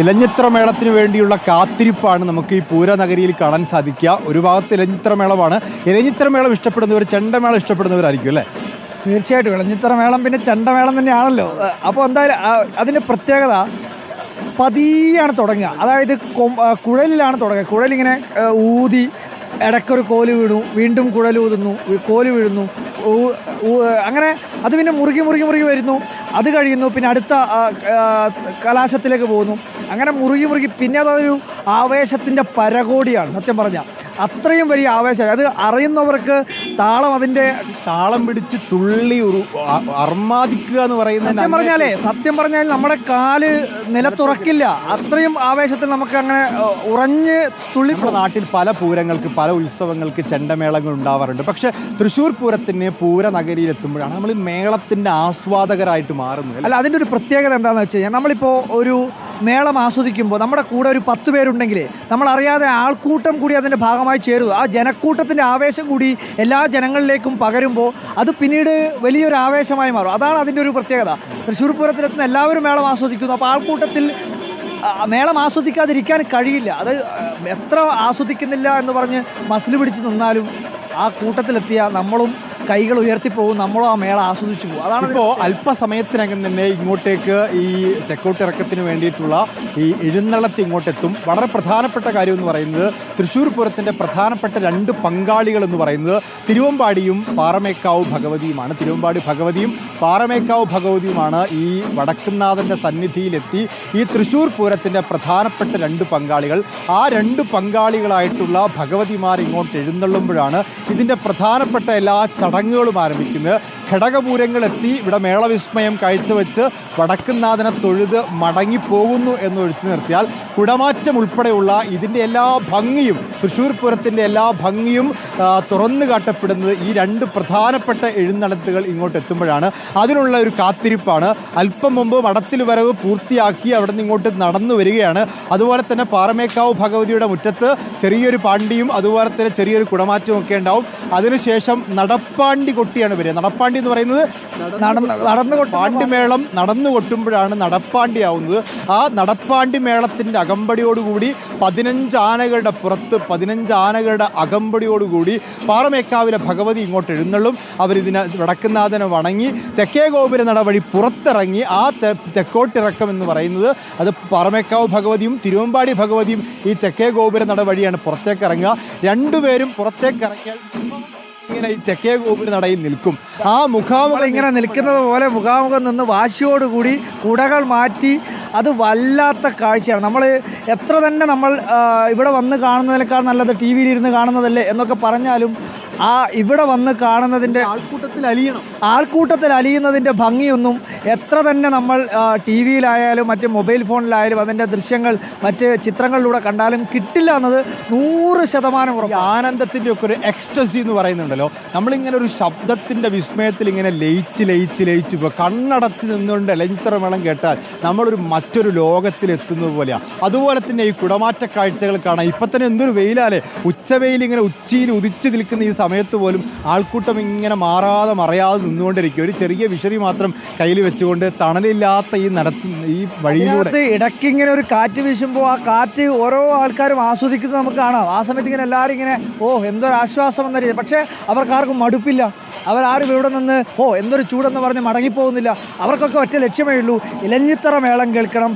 ഇലഞ്ഞിത്ര മേളത്തിന് വേണ്ടിയുള്ള കാത്തിരിപ്പാണ് നമുക്ക് ഈ പൂരനഗരിയിൽ കാണാൻ സാധിക്കുക. ഒരു ഭാഗത്ത് ഇലഞ്ഞിത്ര മേളമാണ് ഇലഞ്ഞിത്ര മേളം ഇഷ്ടപ്പെടുന്നവർ ചെണ്ടമേളം ഇഷ്ടപ്പെടുന്നവരായിരിക്കും അല്ലേ? തീർച്ചയായിട്ടും. ഇളഞ്ഞിത്ര മേളം പിന്നെ ചെണ്ടമേളം തന്നെയാണല്ലോ. അപ്പോൾ എന്തായാലും അതിന്റെ പ്രത്യേകത പതിയാണ് തുടങ്ങുക. അതായത് കുഴലിലാണ് തുടങ്ങുക. കുഴലിങ്ങനെ ഊതി ഇടയ്ക്കൊരു കോൽ വീണു വീണ്ടും വി- കോൽ വീഴുന്നു അങ്ങനെ അത് പിന്നെ മുറുകി മുറുകി മുറുകി വരുന്നു. അത് കഴിയുന്നു പിന്നെ അടുത്ത കലാശത്തിലേക്ക് പോകുന്നു. അങ്ങനെ മുറുകി മുറുകി പിന്നെ അതൊരു ആവേശത്തിന്റെ പരകോടിയാണ് സത്യം പറഞ്ഞാൽ. അത്രയും വലിയ ആവേശം. അത് അറിയുന്നവർക്ക് താളം അതിന്റെ താളം പിടിച്ച് തുള്ളി ഒരു അർമാദിക്കുക എന്ന് പറയുന്നത് സത്യം പറഞ്ഞാലേ സത്യം പറഞ്ഞാൽ നമ്മുടെ കാൽ നിലത്തുറക്കില്ല. അത്രയും ആവേശത്തിൽ നമുക്ക് അങ്ങനെ ഉറഞ്ഞ് തുള്ളി നാട്ടിൽ പല പൂരങ്ങൾക്ക് പല ഉത്സവങ്ങൾക്ക് ചെണ്ടമേളങ്ങൾ ഉണ്ടാവാറുണ്ട്. പക്ഷെ തൃശ്ശൂർ പൂരത്തിന് പൂരനഗരിയിൽ എത്തുമ്പോഴാണ് നമ്മൾ മേളത്തിന്റെ ആസ്വാദകരായിട്ട് മാറുന്നത് അല്ല? അതിന്റെ ഒരു പ്രത്യേകത എന്താണെന്ന് വെച്ച് കഴിഞ്ഞാൽ നമ്മളിപ്പോൾ ഒരു മേളം ആസ്വദിക്കുമ്പോൾ നമ്മുടെ കൂടെ ഒരു പത്ത് പേരുണ്ടെങ്കിൽ നമ്മളറിയാതെ ആൾക്കൂട്ടം കൂടി അതിന്റെ ഭാഗമായി ചേരുക ആ ജനക്കൂട്ടത്തിന്റെ ആവേശം കൂടി എല്ലാ ജനങ്ങളിലേക്കും പകരുമ്പോൾ അത് പിന്നീട് വലിയൊരു ആവേശമായി മാറും. അതാണ് അതിന്റെ ഒരു പ്രത്യേകത. തൃശ്ശൂർ പൂരത്തിലെത്തുന്ന എല്ലാവരും മേളം ആസ്വദിക്കുന്നു. അപ്പോൾ ആൾക്കൂട്ടത്തിൽ മേളം ആസ്വദിക്കാതിരിക്കാൻ കഴിയില്ല. അത് എത്ര ആസ്വദിക്കുന്നില്ല എന്ന് പറഞ്ഞ് മസിൽ പിടിച്ച് നിന്നാലും ആ കൂട്ടത്തിലെത്തിയ നമ്മളും കൈകൾ ഉയർത്തിപ്പോകും നമ്മളും ആ മേള ആസ്വദിച്ചു പോകും. അതാണ് ഇപ്പോൾ അല്പസമയത്തിനകം തന്നെ ഇങ്ങോട്ടേക്ക് ഈ ചെക്കൗട്ട് ഇറക്കത്തിന് വേണ്ടിയിട്ടുള്ള ഈ എഴുന്നള്ളത്ത് ഇങ്ങോട്ടെത്തും. വളരെ പ്രധാനപ്പെട്ട കാര്യം എന്ന് പറയുന്നത് തൃശ്ശൂർ പൂരത്തിന്റെ പ്രധാനപ്പെട്ട രണ്ട് പങ്കാളികൾ എന്ന് പറയുന്നത് തിരുവമ്പാടിയും പാറമേക്കാവ് ഭഗവതിയുമാണ്. തിരുവമ്പാടി ഭഗവതിയും പാറമേക്കാവ് ഭഗവതിയുമാണ് ഈ വടക്കുന്നാഥന്റെ സന്നിധിയിലെത്തി ഈ തൃശ്ശൂർ പൂരത്തിന്റെ പ്രധാനപ്പെട്ട രണ്ട് പങ്കാളികൾ. ആ രണ്ട് പങ്കാളികളായിട്ടുള്ള ഭഗവതിമാർ ഇങ്ങോട്ട് എഴുന്നള്ളുമ്പോഴാണ് ഇതിന്റെ പ്രധാനപ്പെട്ട എല്ലാ ചടങ്ങുകളും ആരംഭിക്കുന്നത്. ഘടകപൂരങ്ങൾ എത്തി ഇവിടെ മേളവിസ്മയം കാഴ്ചവെച്ച് വടക്കുന്നാഥനെ തൊഴുത് മടങ്ങിപ്പോകുന്നു എന്ന് ഒഴിച്ചു നിർത്തിയാൽ കുടമാറ്റം ഉൾപ്പെടെയുള്ള ഇതിന്റെ എല്ലാ ഭംഗിയും തൃശ്ശൂർ പൂരത്തിന്റെ എല്ലാ ഭംഗിയും തുറന്നു കാട്ടപ്പെടുന്നത് ഈ രണ്ട് പ്രധാനപ്പെട്ട എഴുന്നള്ളത്തുകൾ ഇങ്ങോട്ട് എത്തുമ്പോഴാണ്. അതിനുള്ള ഒരു കാത്തിരിപ്പാണ്. അല്പം മുമ്പ് മടത്തിൽ വരവ് പൂർത്തിയാക്കി അവിടെ നിന്ന് ഇങ്ങോട്ട് നടന്നു വരികയാണ്. അതുപോലെ തന്നെ പാറമേക്കാവ് ഭഗവതിയുടെ മുറ്റത്ത് ചെറിയൊരു പാണ്ടിയും അതുപോലെ തന്നെ ചെറിയൊരു കുടമാറ്റവും ഒക്കെ ഉണ്ടാവും. അതിനുശേഷം നടപ്പാണ്ടി കൊട്ടിയാണ് വരിക. നടപ്പാണ്ടി എന്ന് പറയുന്നത് നടന്ന് പാണ്ടിമേളം നടന്നു കൊട്ടുമ്പോഴാണ് നടപ്പാണ്ടി ആവുന്നത് ആ നടപ്പാണ്ടി മേളത്തിന്റെ അകമ്പടിയോടുകൂടി പതിനഞ്ച് ആനകളുടെ പുറത്ത് പതിനഞ്ച് ആനകളുടെ അകമ്പടിയോടുകൂടി പാറമേക്കാവിലെ ഭഗവതി ഇങ്ങോട്ട് എഴുന്നള്ളും. അവരിതിനെ വടക്കുന്നാഥനെ വണങ്ങി തെക്കേ ഗോപുര നടവഴി പുറത്തിറങ്ങി ആ തെക്കോട്ടിറക്കം എന്ന് പറയുന്നത് അത് പാറമേക്കാവ് ഭഗവതിയും തിരുവമ്പാടി ഭഗവതിയും ഈ തെക്കേ ഗോപുര നടവഴിയാണ് പുറത്തേക്ക് ഇറങ്ങുക. രണ്ടുപേരും പുറത്തേക്ക് ഇറങ്ങിയാൽ ഇങ്ങനെ ഈ തെക്കേ ഗോപുര നടയിൽ നിൽക്കും. ആ മുഖാമുഖം ഇങ്ങനെ നിൽക്കുന്നത് പോലെ മുഖാമുഖം നിന്ന് വാശിയോടുകൂടി കുടകൾ മാറ്റി അത് വല്ലാത്ത കാഴ്ചയാണ്. നമ്മൾ എത്ര തന്നെ നമ്മൾ ഇവിടെ വന്ന് കാണുന്നതിനേക്കാൾ നല്ലത് ടി വിയിൽ ഇരുന്ന് കാണുന്നതല്ലേ എന്നൊക്കെ പറഞ്ഞാലും ആ ഇവിടെ വന്ന് കാണുന്നതിന്റെ ആൾക്കൂട്ടത്തിൽ അലിയണം. ആൾക്കൂട്ടത്തിൽ അലിയുന്നതിന്റെ ഭംഗിയൊന്നും എത്ര തന്നെ നമ്മൾ ടി വിയിലായാലും മറ്റ് മൊബൈൽ ഫോണിലായാലും അതിന്റെ ദൃശ്യങ്ങൾ മറ്റ് ചിത്രങ്ങളിലൂടെ കണ്ടാലും കിട്ടില്ല എന്നത് നൂറ് ശതമാനം ഉറപ്പ് ആനന്ദത്തിന്റെ ഒക്കെ ഒരു എക്സ്റ്റസി എന്ന് പറയുന്നുണ്ടല്ലോ. നമ്മളിങ്ങനെ ഒരു ശബ്ദത്തിന്റെ വിസ്മയത്തിൽ ഇങ്ങനെ ലയിച്ച് ലയിച്ച് ലയിച്ച് ഇപ്പോൾ കണ്ണടച്ച് നിന്നുകൊണ്ട് ലഞ്ചിത്രമേളം കേട്ടാൽ നമ്മളൊരു മറ്റൊരു ലോകത്തിലെത്തുന്നത് പോലെയാണ് അതുപോലെ തന്നെ ഈ കുടമാറ്റ കാഴ്ചകൾ കാണാം ഇപ്പം തന്നെ എന്തൊരു വെയിലാലേ ഉച്ചവെയിൽ ഇങ്ങനെ ഉച്ചയിൽ ഉദിച്ചു നിൽക്കുന്ന ഈ സമയത്ത് പോലും ആൾക്കൂട്ടം ഇങ്ങനെ മാറാതെ മറയാതെ നിന്നുകൊണ്ടിരിക്കും ഒരു ചെറിയ വിഷറി മാത്രം കയ്യിൽ വെച്ചുകൊണ്ട് തണലില്ലാത്ത ഈ നടത്തു ഈ വഴിയിലൂടെ ഇടയ്ക്ക് ഇങ്ങനെ ഒരു കാറ്റ് വീശുമ്പോൾ ആ കാറ്റ് ഓരോ ആൾക്കാരും ആസ്വദിക്കുന്നത് നമുക്ക് കാണാം. ആ സമയത്ത് ഇങ്ങനെ എല്ലാവരും ഇങ്ങനെ ഓ എന്തൊരു ആശ്വാസം എന്ന രീതി പക്ഷേ അവർക്കാർക്കും മടുപ്പില്ല. അവരാരും ഇവിടെ നിന്ന് ഓ എന്തൊരു ചൂടെന്ന് പറഞ്ഞ് മടങ്ങിപ്പോകുന്നില്ല. അവർക്കൊക്കെ ഒറ്റ ലക്ഷ്യമേ ഉള്ളൂ ഇലഞ്ഞിത്തറ മേളം കേൾക്കണം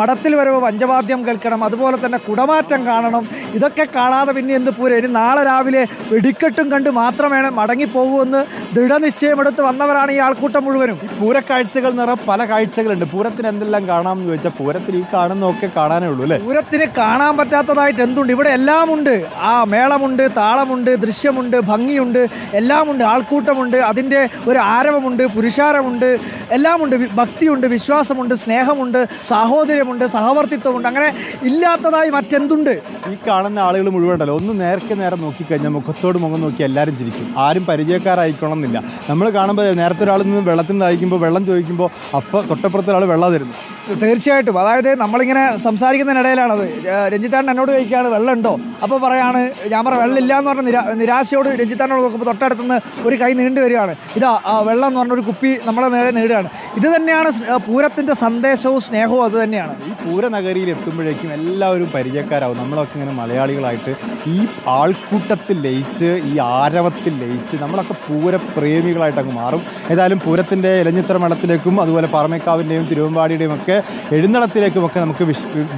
മഠത്തിൽ വരവ് പഞ്ചവാദ്യം കേൾക്കണം അതുപോലെ തന്നെ കുടമാറ്റം കാണണം. ഇതൊക്കെ കാണാതെ പിന്നെ എന്ത് പൂരം? ഇനി നാളെ രാവിലെ വെടിക്കെട്ടും കണ്ട് മാത്രമേ മടങ്ങിപ്പോകൂവെന്ന് ദൃഢനിശ്ചയമെടുത്ത് വന്നവരാണ് ഈ ആൾക്കൂട്ടം മുഴുവനും. പൂരക്കാഴ്ചകൾ നിറ പല കാഴ്ചകളുണ്ട്. പൂരത്തിന് എന്തെല്ലാം കാണാം എന്ന് ചോദിച്ചാൽ പൂരത്തിൽ ഈ കാണുന്നതൊക്കെ കാണാനേ ഉള്ളൂ അല്ലേ? പൂരത്തിന് കാണാൻ പറ്റാത്തതായിട്ട് എന്തുണ്ട്? ഇവിടെ എല്ലാമുണ്ട്. ആ മേളമുണ്ട് താളമുണ്ട് ദൃശ്യമുണ്ട് ഭംഗിയുണ്ട് എല്ലാമുണ്ട്. ആൾക്കൂട്ടമുണ്ട് അതിന്റെ ഒരു ആരവമുണ്ട് പുരുഷാരമുണ്ട് എല്ലാമുണ്ട്. ഭക്തിയുണ്ട് വിശ്വാസമുണ്ട് സ്നേഹമുണ്ട് സാഹോദര്യമുണ്ട് സഹവർത്തിത്വമുണ്ട്. അങ്ങനെ ഇല്ലാത്തതായി മറ്റെന്തുണ്ട്? ഈ കാണുന്ന ആളുകൾ മുഴുവൻ ഉണ്ടല്ലോ ഒന്ന് നേരത്തെ നേരെ നോക്കിക്കഴിഞ്ഞാൽ മുഖത്തോട് മുഖം നോക്കി എല്ലാവരും ചിരിക്കും. ആരും പരിചയക്കാരായിക്കോണമെന്നില്ല. നമ്മൾ കാണുമ്പോൾ നേരത്തെ ഒരാൾ നിന്ന് വെള്ളത്തിൽ നിന്ന് അയക്കുമ്പോൾ വെള്ളം ചോദിക്കുമ്പോൾ അപ്പോൾ തൊട്ടപ്പുറത്തെ ഒരാൾ വെള്ളം തരുന്നു. തീർച്ചയായിട്ടും. അതായത് നമ്മളിങ്ങനെ സംസാരിക്കുന്നതിനിടയിലാണത്. രഞ്ജിത്താണ്ട് എന്നോട് ചോദിക്കുകയാണ് വെള്ളം ഉണ്ടോ അപ്പോൾ പറയാണ് ഞാൻ പറ വെള്ളം ഇല്ലയെന്ന് എന്ന് പറഞ്ഞ നിരാ നിരാശയോട് രഞ്ജിത്താനോട് നോക്കുമ്പോൾ തൊട്ടടുത്തുനിന്ന് ഒരു കൈ നീണ്ടു വരികയാണ്. ഇതാ ആ വെള്ളം എന്ന് പറഞ്ഞ ഒരു കുപ്പി നമ്മളെ നേരെ നേടുകയാണ്. ഇത് തന്നെയാണ് പൂരത്തിന്റെ സന്ദേശവും സ്നേഹവും അത് തന്നെയാണ്. ഈ പൂരനഗരിയിൽ എത്തുമ്പോഴേക്കും എല്ലാവരും പരിചയക്കാരാവും. നമ്മളൊക്കെ ഇങ്ങനെ മലയാളികളായിട്ട് ഈ ആൾക്കൂട്ടത്തിൽ ലയിച്ച് ഈ ആരവത്തിൽ ലയിച്ച് നമ്മളൊക്കെ പൂരപ്രേമികളായിട്ട് അങ്ങ് മാറും. ഏതായാലും പൂരത്തിന്റെ ഇലഞ്ഞിത്തറ മഠത്തിലേക്കും അതുപോലെ പാറമേക്കാവിന്റെയും തിരുവമ്പാടിയുടെയും ഒക്കെ എഴുന്നള്ളത്തിലേക്കും ഒക്കെ നമുക്ക്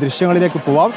ദൃശ്യങ്ങളിലേക്ക് പോവാം.